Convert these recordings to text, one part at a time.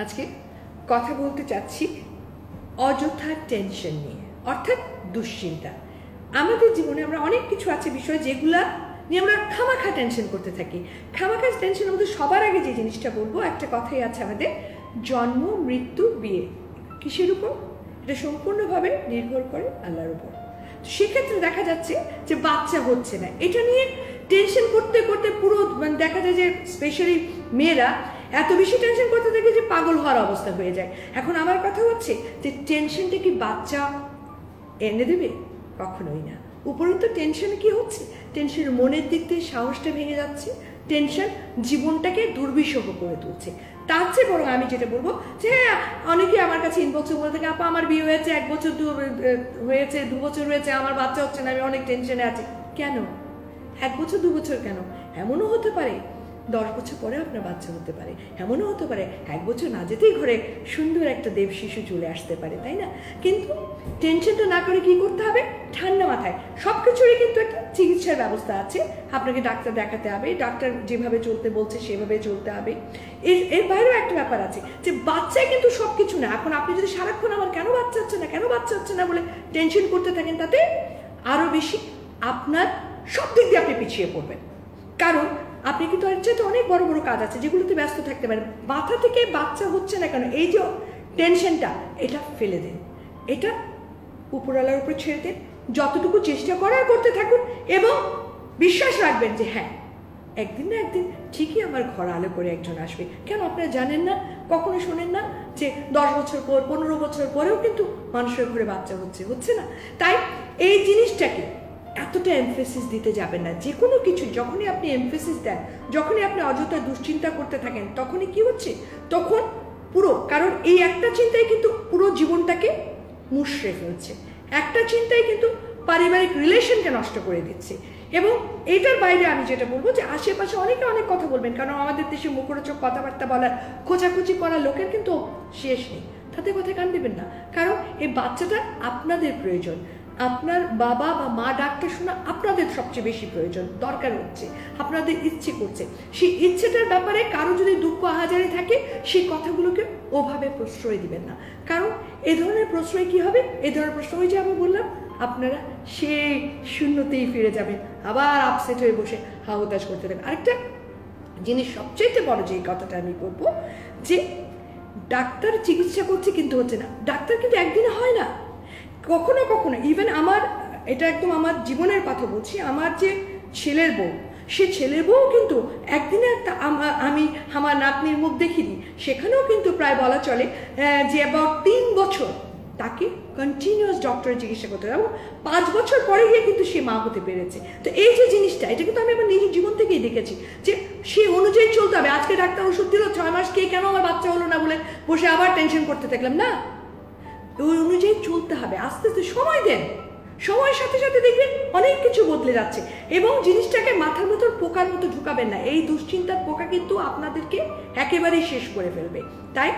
আজকে কথা বলতে চাচ্ছি অযথা টেনশন নিয়ে, অর্থাৎ দুশ্চিন্তা। আমাদের জীবনে আমরা অনেক কিছু আছে বিষয় যেগুলা নিয়ে আমরা খামাখা টেনশন করতে থাকি। খামাখা টেনশনের মধ্যে সবার আগে যে জিনিসটা বলব, একটা কথাই আছে আমাদের, জন্ম, মৃত্যু, বিয়ে। কিসের উপর? এটা সম্পূর্ণভাবে নির্ভর করে আল্লাহর উপর। সেক্ষেত্রে দেখা যাচ্ছে যে বাচ্চা হচ্ছে না। এটা নিয়ে টেনশন করতে করতে পুরো মানে দেখা যায় যে স্পেশালি মেয়েরা এত বেশি টেনশন করতে থাকে যে পাগল হওয়ার অবস্থা হয়ে যায়। এখন আমার কথা হচ্ছে যে টেনশনটা কি বাচ্চা এনে দেবে? কখনোই না। উপরন্ত টেনশন কি হচ্ছে? টেনশন মনের দিক থেকে সাহসটা ভেঙে যাচ্ছে। টেনশন জীবনটাকে দুর্বিষহ করে তুলছে। তার চেয়ে বরং আমি যেটা বলব যে হ্যাঁ অনেকেই আমার কাছে ইনবক্সে বলে থাকে, আপা, আমার বিয়ে হয়েছে, এক বছর দু হয়েছে, দু বছর হয়েছে, আমার বাচ্চা হচ্ছে না, আমি অনেক টেনশনে আছি। কেন? এক বছর, দু বছর কেন? এমনও হতে পারে। দশ বছর পরে আপনার বাচ্চা হতে পারে। এমনও হতে পারে, এক বছর না যেতেই ঘরে সুন্দর একটা দেব শিশু চলে আসতে পারে, তাই না? কিন্তু টেনশনটা না করে কি করতে হবে? ঠান্ডা মাথায়। সব কিছুরই কিন্তু একটা চিকিৎসার ব্যবস্থা আছে। আপনাকে ডাক্তার দেখাতে হবে, ডাক্তার যেভাবে চলতে বলছে সেভাবে চলতে হবে। এর এর বাইরেও একটা ব্যাপার আছে যে বাচ্চায় কিন্তু সব কিছু না। এখন আপনি যদি সারাক্ষণ আমার কেন বাচ্চা হচ্ছে না, কেন বাচ্চা হচ্ছে না বলে টেনশন করতে থাকেন, তাতে আরও বেশি আপনার সব দিক দিয়ে আপনি পিছিয়ে পড়বেন। কারণ আপনি কিন্তু এর চাইতে অনেক বড় বড় কাজ আছে যেগুলোতে ব্যস্ত থাকতে পারেন। মাথা থেকে বাচ্চা হচ্ছে না কেন? এই যে টেনশনটা এটা ফেলে দিন। এটা উপরওয়ালার উপর ছেড়ে দিন। যতটুকু চেষ্টা করার করতে থাকুন এবং বিশ্বাস রাখবেন যে হ্যাঁ একদিন না একদিন ঠিকই আমার ঘর আলো করে একজন আসবে। কেন আপনারা জানেন না? কখনো শোনেন না যে দশ বছর পর, পনেরো বছর পরেও কিন্তু মানুষের ঘরে বাচ্চা হচ্ছে হচ্ছে না? তাই এই জিনিসটাকে এতটা এমফেসিস দিতে যাবেন না। যে কোনো কিছু, যখনই আপনি এমফেসিস দেন, যখনই আপনি অযথা দুশ্চিন্তা করতে থাকেন, তখনই কি হচ্ছে? তখন পুরো, কারণ এই একটা চিন্তাই কিন্তু পুরো জীবনটাকে মুশড়ে ফেলছে। একটা চিন্তাই কিন্তু পারিবারিক রিলেশনকে নষ্ট করে দিচ্ছে। এবং এটার বাইরে আমি যেটা বলব যে আশেপাশে অনেকে অনেক কথা বলবেন, কারণ আমাদের দেশে মুখরোচক কথাবার্তা বলার, খোঁচাখুচি করা লোকের কিন্তু শেষ নেই। তাতে কথায় কান দেবেন না। কারণ এই বাচ্চাটা আপনাদের প্রয়োজন। আপনার বাবা বা মা ডাকটা শোনা আপনাদের সবচেয়ে বেশি প্রয়োজন, দরকার হচ্ছে, আপনাদের ইচ্ছে করছে। সেই ইচ্ছেটার ব্যাপারে কারও যদি দুঃখ আহাজারি থাকে, সেই কথাগুলোকে ওভাবে প্রশ্রয় দিবেন না। কারণ এ ধরনের প্রশ্রয় কি হবে? এ ধরনের প্রশ্ন ওই যে আমি বললাম, আপনারা সেই শূন্যতেই ফিরে যাবেন, আবার আপসেট হয়ে বসে হাহুতাশ করতে দেবেন আরেকটা জিনিস সবচেয়ে বড় যে কথাটা আমি বলব, যে ডাক্তার চিকিৎসা করছে কিন্তু হচ্ছে না। ডাক্তার কিন্তু একদিনে হয় না। কখনো কখনো ইভেন আমার, এটা একদম আমার জীবনের কথা বলছি, আমার যে ছেলের বউ, সে ছেলের বউ কিন্তু একদিনে একটা আমি আমার নাতনির মুখ দেখিনি, সেখানেও কিন্তু প্রায় বলা চলে যে অ্যাবাউট তিন বছর তাকে কন্টিনিউয়াস ডক্টরের চিকিৎসা করতে হবে এবং পাঁচ বছর পরে গিয়ে কিন্তু সে মা হতে পেরেছে। তো এই যে জিনিসটা, এটা কিন্তু আমি আমার নিজের জীবন থেকেই দেখেছি, যে সে অনুযায়ী চলতে হবে, আজকে ডাক্তার ওষুধ দিল, ছয় মাস কে কেন আমার বাচ্চা হলো না বলে বসে আবার টেনশন করতে থাকলাম, না। ওই অনুযায়ী চলতে হবে। আস্তে আস্তে সময় দেন। সময়ের সাথে সাথে দেখবেন অনেক কিছু বদলে যাচ্ছে এবং জিনিসটাকে মাথার মতো পোকার মতো ঢুকাবেন না। এই দুশ্চিন্তার পোকা কিন্তু আপনাদেরকে একেবারেই শেষ করে ফেলবে। তাই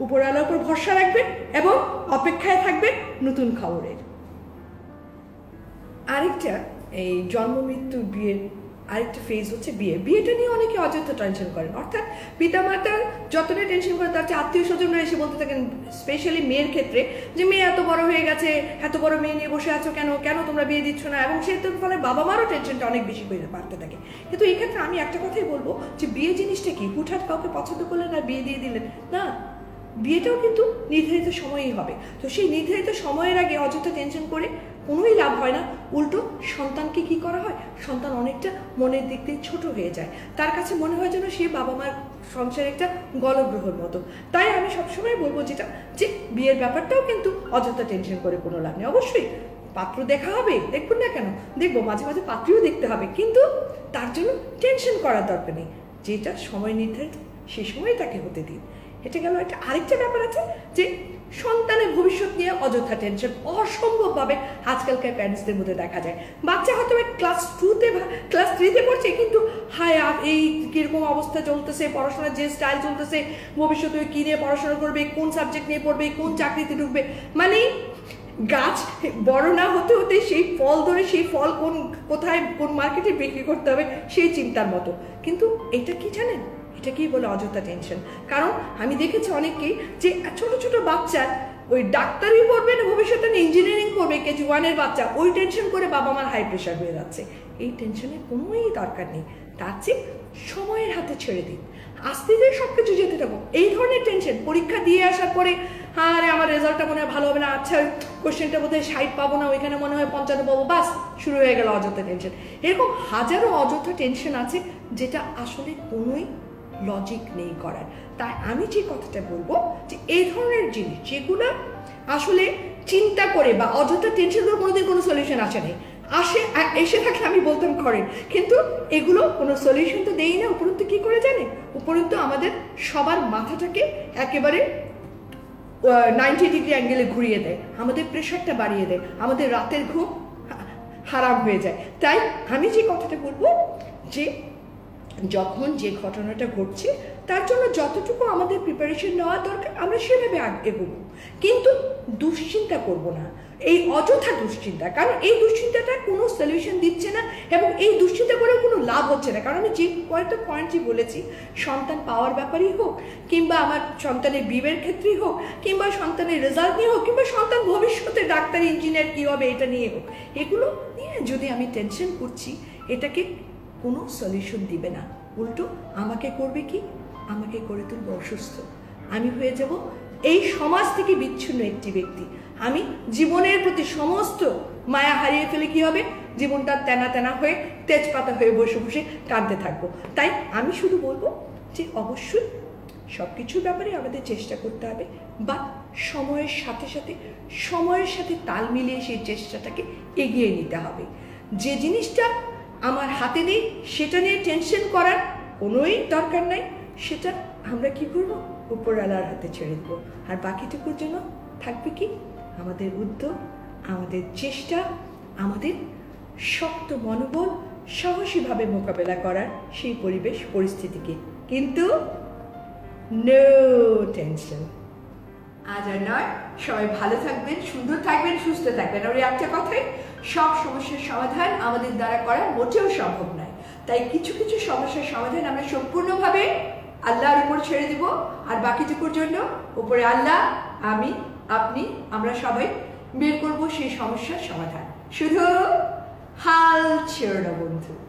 উপরওয়ালার উপর ভরসা রাখবেন এবং অপেক্ষায় থাকবেন নতুন খবরের। আরেকটা, এই জন্ম মৃত্যু বিয়ের আরেকটা ফেজ হচ্ছে বিয়ে। বিয়েটা নিয়ে অনেকে অযথা টেনশন করেন। অর্থাৎ পিতামাতার যতটা টেনশন করে তার চেয়ে আত্মীয় স্বজনরা এসে বলতে থাকেন স্পেশালি মেয়ের ক্ষেত্রে, যে মেয়ে এত বড় হয়ে গেছে, এত বড় মেয়ে নিয়ে বসে আছো কেন? কেন তোমরা বিয়ে দিচ্ছ না? এবং সে তো ফলে বাবা মারও টেনশনটা অনেক বেশি বাড়তে থাকে। কিন্তু এই ক্ষেত্রে আমি একটা কথাই বলব যে বিয়ে জিনিসটা কি? হুটহাট কাউকে পছন্দ করলেন আর বিয়ে দিয়ে দিলেন। না, বিয়েটাও কিন্তু নির্ধারিত সময়েই হবে। তো সেই নির্ধারিত সময়ের আগে অযথা টেনশন করে কোনোই লাভ হয় না। উল্টো, সন্তানকে কি করা হয়? সন্তান অনেকটা মনের দিক দিয়ে ছোট হয়ে যায়। তার কাছে মনে হয় যেন সে বাবা মার সংসারে একটা গলগ্রহর মতো। তাই আমি সবসময় বলব যেটা, যে বিয়ের ব্যাপারটাও কিন্তু অযথা টেনশন করে কোনো লাভ নেই। অবশ্যই পাত্র দেখা হবে, দেখুন না কেন? দেখব, মাঝে মাঝে পাত্রীও দেখতে হবে। কিন্তু তার জন্য টেনশন করার দরকার নেই। যেটা সময় নির্ধারিত, সে সময় তাকে হতে দিন। এটা গেল একটা আরেকটা ব্যাপার আছে যে সন্তানের ভবিষ্যৎ নিয়ে অযথা টেনশন অসম্ভবভাবে আজকালকার প্যারেন্টসদের মধ্যে দেখা যায়। বাচ্চা হয়তো ক্লাস টুতে ক্লাস থ্রিতে পড়ছে, কিন্তু হায় এই কীরকম অবস্থা চলতেছে, পড়াশোনার যে স্টাইল চলতেছে, ভবিষ্যতে কী নিয়ে পড়াশোনা করবে, কোন সাবজেক্ট নিয়ে পড়বে, কোন চাকরিতে ঢুকবে? মানে গাছ বড় না হতে হতে সেই ফল ধরে সেই ফল কোন কোথায়, কোন মার্কেটে বিক্রি করতে হবে, সেই চিন্তার মতো। কিন্তু এটা কি জানেন? এটাকেই বলে অযথা টেনশন কারণ আমি দেখেছি অনেককেই যে ছোট ছোট বাচ্চা, ওই ডাক্তারি পড়বে না ভবিষ্যতে ইঞ্জিনিয়ারিং পড়বে কেজি ওয়ানের বাচ্চা, ওই টেনশন করে বাবা মার হাই প্রেশার হয়ে যাচ্ছে। এই টেনশনের কোনোই দরকার নেই। তার চেয়ে সময়ের হাতে ছেড়ে দিন। আস্তে ধীরে সব কিছু যেতে থাকব এই ধরনের টেনশন পরীক্ষা দিয়ে আসার পরে হ্যাঁ রে আমার রেজাল্টটা মনে হয় ভালো হবে না আচ্ছা কোশ্চেনটা বোধহয় ষাট পাবো না, ওইখানে মনে হয় পঞ্চান্ন পাবো, বাস, শুরু হয়ে গেল অযথা টেনশন এরকম হাজারো অযথা টেনশন আছে, যেটা আসলে কোনোই লজিক নেই করার। তাই আমি যে কথাটা বলব যে এই ধরনের জিনিস যেগুলো আসলে চিন্তা করে বা অযথা টেনশন করে কোনোদিন কোনো সলিউশন আসে নেই। আসে এসে থাকলে আমি বলতাম করেন। কিন্তু এগুলো কোনো সলিউশন তো দেই না, উপরন্তু কী করে জানে উপরন্তু আমাদের সবার মাথাটাকে একেবারে নাইনটি ডিগ্রি অ্যাঙ্গেলে ঘুরিয়ে দেয়। আমাদের প্রেশারটা বাড়িয়ে দেয়। আমাদের রাতের ঘুম হারাম হয়ে যায়। তাই আমি যে কথাটা বলব যে যখন যে ঘটনাটা ঘটছে, তার জন্য যতটুকু আমাদের প্রিপারেশন নেওয়া দরকার, আমরা সেভাবে এগোবো। কিন্তু দুশ্চিন্তা করব না। এই অযথা দুশ্চিন্তা, কারণ এই দুশ্চিন্তাটা কোনো সলিউশন দিচ্ছে না এবং এই দুশ্চিন্তা করে কোনো লাভ হচ্ছে না। কারণ আমি যে কয়েকটা পয়েন্ট যে বলেছি, সন্তান পাওয়ার ব্যাপারেই হোক, কিংবা আমার সন্তানের বিয়ের ক্ষেত্রেই হোক, কিংবা সন্তানের রেজাল্ট নিয়ে হোক, কিংবা সন্তান ভবিষ্যতে ডাক্তার ইঞ্জিনিয়ার কী হবে, এটা নিয়ে হোক, এগুলো নিয়ে যদি আমি টেনশন করছি, এটাকে কোনো সলিউশন দিবে না। উল্টো, আমাকে করবে কি? আমাকে করে তুলবে অসুস্থ। আমি হয়ে যাব এই সমাজ থেকে বিচ্ছিন্ন একটি ব্যক্তি। আমি জীবনের প্রতি সমস্ত মায়া হারিয়ে ফেলে কি হবে? জীবনটা তেনা তেনা হয়ে, তেজপাতা হয়ে বসে বসে কাঁদতে থাকব। তাই আমি শুধু বলব যে অবশ্যই সব কিছুর ব্যাপারে আমাদের চেষ্টা করতে হবে বা সময়ের সাথে সাথে, সময়ের সাথে তাল মিলিয়ে সেই চেষ্টাটাকে এগিয়ে নিতে হবে। যে জিনিসটা আমার হাতে নেই সেটা নিয়ে টেনশন করার কোনোই দরকার নাই। সেটা আমরা কি করব? উপরওয়ালার হাতে ছেড়ে দেবো। আর বাকিটুকুর জন্য থাকবে কি? আমাদের উদ্যোগ, আমাদের চেষ্টা, আমাদের শক্ত মনোবল, সাহসীভাবে মোকাবেলা করার সেই পরিবেশ, পরিস্থিতিকে। কিন্তু নো টেনশন আজ আর নয়। সবাই ভালো থাকবেন, সুন্দর থাকবেন, সুস্থ থাকবেন। আর একটা কথাই সব সমস্যার সমাধান আমাদের দ্বারা করা মোটেও সম্ভব নয়। তাই কিছু কিছু সমস্যার সমাধান আমরা সম্পূর্ণভাবে আল্লাহর উপর ছেড়ে দিব। আর বাকিটুকুর জন্য উপরে আল্লাহ, আমি, আপনি, আমরা সবাই বের করব সেই সমস্যার সমাধান। শুধু হাল ছেড়ো না বন্ধু।